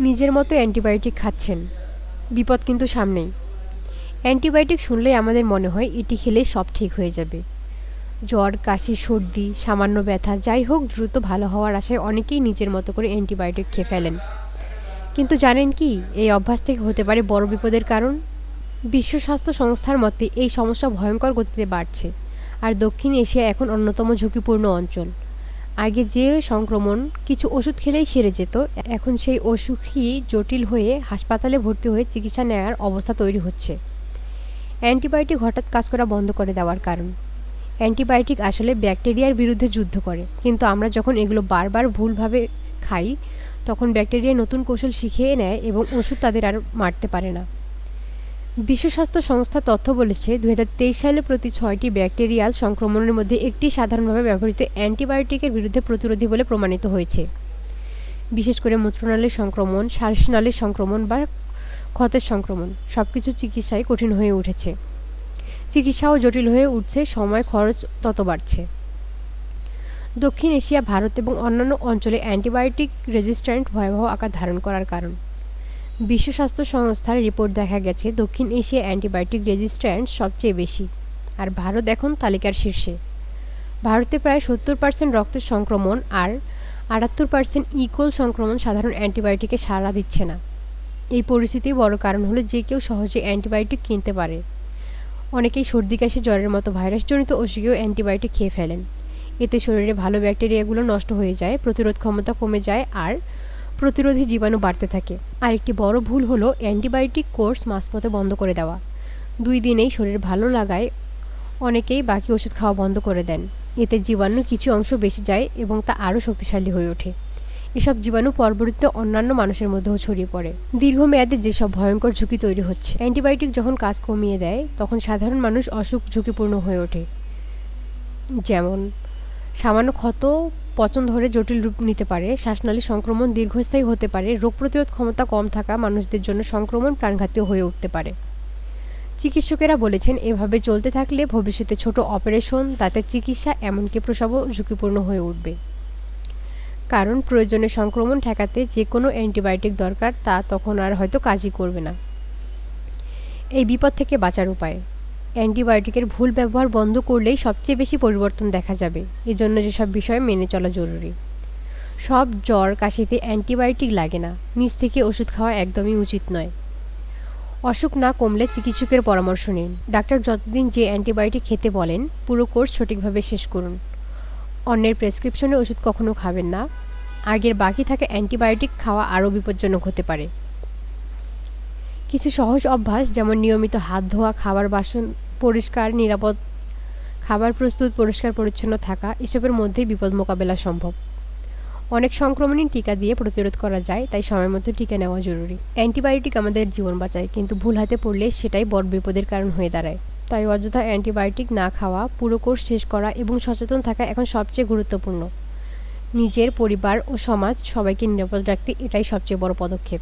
নিজের মতো অ্যান্টিবায়োটিক খাচ্ছেন। বিপদ কিন্তু সামনেই। অ্যান্টিবায়োটিক শুনলেই আমাদের মনে হয় এটি খেলে সব ঠিক হয়ে যাবে। জ্বর, কাশি, সর্দি, সামান্য ব্যথা, যাই হোক, দ্রুত ভালো হওয়ার আশায় অনেকেই নিজের মতো করে অ্যান্টিবায়োটিক খেয়ে ফেলেন। কিন্তু জানেন কি, এই অভ্যাস থেকে হতে পারে বড় বিপদের কারণ? বিশ্ব স্বাস্থ্য সংস্থার মতে এই সমস্যা ভয়ঙ্কর গতিতে বাড়ছে। আর দক্ষিণ এশিয়া এখন অন্যতম ঝুঁকিপূর্ণ অঞ্চল। আগে যে সংক্রমণ কিছু ওষুধ খেলেই সেরে যেত, এখন সেই অসুখই জটিল হয়ে হাসপাতালে ভর্তি হয়ে চিকিৎসা নেওয়ার অবস্থা তৈরি হচ্ছে। অ্যান্টিবায়োটিক হঠাৎ কাজ করা বন্ধ করে দেওয়ার কারণ। অ্যান্টিবায়োটিক আসলে ব্যাকটেরিয়ার বিরুদ্ধে যুদ্ধ করে, কিন্তু আমরা যখন এগুলো বারবার ভুলভাবে খাই, তখন ব্যাকটেরিয়া নতুন কৌশল শিখিয়ে নেয় এবং ওষুধ তাদের আর মারতে পারে না। বিশ্ব স্বাস্থ্য সংস্থা তথ্য বলেছে দু হাজার তেইশ সালে প্রতি ছয়টি ব্যাকটেরিয়াল সংক্রমণের মধ্যে একটি সাধারণভাবে ব্যবহৃত অ্যান্টিবায়োটিকের বিরুদ্ধে প্রতিরোধী বলে প্রমাণিত হয়েছে। বিশেষ করে মূত্রনালীর সংক্রমণ, শ্বাসনালীর সংক্রমণ বা ক্ষতের সংক্রমণ সব কিছু চিকিৎসায় কঠিন হয়ে উঠেছে। চিকিৎসাও জটিল হয়ে উঠছে, সময়, খরচ তত বাড়ছে। দক্ষিণ এশিয়া, ভারত এবং অন্যান্য অঞ্চলে অ্যান্টিবায়োটিক রেজিস্ট্যান্ট ভয়াবহ আকার ধারণ করার কারণ। বিশ্ব স্বাস্থ্য সংস্থার রিপোর্ট দেখা গেছে, দক্ষিণ এশিয়া অ্যান্টিবায়োটিক রেজিস্ট্যান্ট সবচেয়ে বেশি, আর ভারত এখন তালিকার শীর্ষে। ভারতে প্রায় সত্তর পার্সেন্ট রক্তের সংক্রমণ আর আটাত্তর পার্সেন্ট ইকোল সংক্রমণ সাধারণ অ্যান্টিবায়োটিকে সাড়া দিচ্ছে না। এই পরিস্থিতির বড় কারণ হলো যে কেউ সহজে অ্যান্টিবায়োটিক কিনতে পারে। অনেকেই সর্দি, কাশি, জ্বরের মতো ভাইরাসজনিত ওষুধেও অ্যান্টিবায়োটিক খেয়ে ফেলেন। এতে শরীরে ভালো ব্যাকটেরিয়াগুলো নষ্ট হয়ে যায়, প্রতিরোধ ক্ষমতা কমে যায় আর প্রতিরোধী জীবাণু বাড়তে থাকে। আরেকটি বড় ভুল হলো অ্যান্টিবায়োটিক কোর্স মাঝপথে বন্ধ করে দেওয়া। দুই দিনেই শরীর ভালো লাগায় অনেকেই বাকি ওষুধ খাওয়া বন্ধ করে দেন। এতে জীবাণুর কিছু অংশ বেশি যায় এবং তা আরও শক্তিশালী হয়ে ওঠে। এসব জীবাণু পরবর্তীতে অন্যান্য মানুষের মধ্যেও ছড়িয়ে পড়ে। দীর্ঘমেয়াদে যেসব ভয়ঙ্কর ঝুঁকি তৈরি হচ্ছে, অ্যান্টিবায়োটিক যখন কাজ কমিয়ে দেয়, তখন সাধারণ মানুষ অসুখ ঝুঁকিপূর্ণ হয়ে ওঠে। যেমন সামান্য ক্ষত পচন ধরে জটিল রূপ নিতে পারে। শ্বাসনালী সংক্রমণ দীর্ঘস্থায়ী হতে পারে। রোগ প্রতিরোধ ক্ষমতা কম থাকা মানুষদের জন্য সংক্রমণ প্রাণঘাতী হয়ে উঠতে পারে। চিকিৎসকেরা বলেছেন, এভাবে চলতে থাকলে ভবিষ্যতে ছোট অপারেশন, তাতে চিকিৎসা এমনকি প্রসবও ঝুঁকিপূর্ণ হয়ে উঠবে। কারণ প্রয়োজনে সংক্রমণ ঠেকাতে যে কোনো অ্যান্টিবায়োটিক দরকার, তা তখন আর হয়তো কাজই করবে না। এই বিপদ থেকে বাঁচার উপায়। অ্যান্টিবায়োটিকের ভুল ব্যবহার বন্ধ করলেই সবচেয়ে বেশি পরিবর্তন দেখা যাবে। এজন্য যেসব বিষয় মেনে চলা জরুরি। সব জ্বর, কাশিতে অ্যান্টিবায়োটিক লাগে না। নিজ থেকে ওষুধ খাওয়া একদমই উচিত নয়। অসুখ না কমলে চিকিৎসকের পরামর্শ নিন। ডাক্তার যতদিন যে অ্যান্টিবায়োটিক খেতে বলেন, পুরো কোর্স সঠিকভাবে শেষ করুন। অন্যের প্রেসক্রিপশনে ওষুধ কখনো খাবেন না। আগের বাকি থাকা অ্যান্টিবায়োটিক খাওয়া আরও বিপজ্জনক হতে পারে। কিছু সহজ অভ্যাস, যেমন নিয়মিত হাত ধোয়া, খাবার বাসন পরিষ্কার, নিরাপদ খাবার প্রস্তুত, পরিষ্কার, পরিচ্ছন্ন থাকা, এসবের মধ্যেই বিপদ মোকাবেলা সম্ভব। অনেক সংক্রমণই টিকা দিয়ে প্রতিরোধ করা যায়, তাই সময় মতো টিকা নেওয়া জরুরি। অ্যান্টিবায়োটিক আমাদের জীবন বাঁচায়, কিন্তু ভুল হাতে পড়লে সেটাই বড় বিপদের কারণ হয়ে দাঁড়ায়। তাই অযথা অ্যান্টিবায়োটিক না খাওয়া, পুরো কোর্স শেষ করা এবং সচেতন থাকা এখন সবচেয়ে গুরুত্বপূর্ণ। নিজের, পরিবার ও সমাজ সবাইকে নিরাপদ রাখতে এটাই সবচেয়ে বড় পদক্ষেপ।